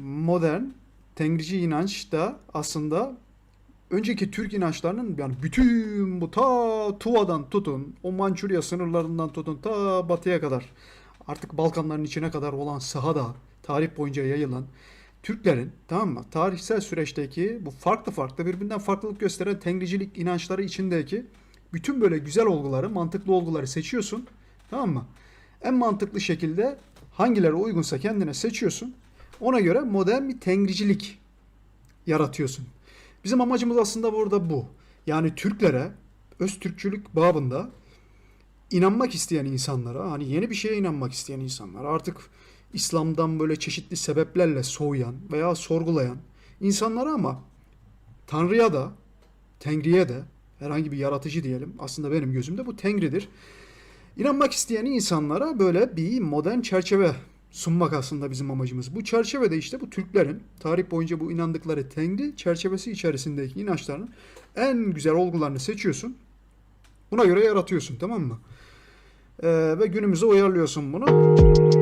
modern Tengrici inanç da aslında önceki Türk inançlarının yani bütün bu ta Tuva'dan tutun, o Mançurya sınırlarından tutun ta batıya kadar artık Balkanların içine kadar olan sahada tarih boyunca yayılan Türklerin tamam mı? Tarihsel süreçteki bu farklı farklı birbirinden farklılık gösteren Tengricilik inançları içindeki bütün böyle güzel olguları, mantıklı olguları seçiyorsun. Tamam mı? En mantıklı şekilde hangileri uygunsa kendine seçiyorsun. Ona göre modern bir Tengricilik yaratıyorsun. Bizim amacımız aslında burada bu. Yani Türklere öz Türkçülük babında inanmak isteyen insanlara, hani yeni bir şeye inanmak isteyen insanlara, artık İslam'dan böyle çeşitli sebeplerle soğuyan veya sorgulayan insanlara ama Tanrı'ya da, Tengri'ye de, herhangi bir yaratıcı diyelim, aslında benim gözümde bu Tengri'dir. İnanmak isteyen insanlara böyle bir modern çerçeve sunmak aslında bizim amacımız. Bu çerçevede işte bu Türklerin tarih boyunca bu inandıkları Tengri çerçevesi içerisindeki inançlarının en güzel olgularını seçiyorsun. Buna göre yaratıyorsun tamam mı? Ee, ve günümüze uyarlıyorsun bunu.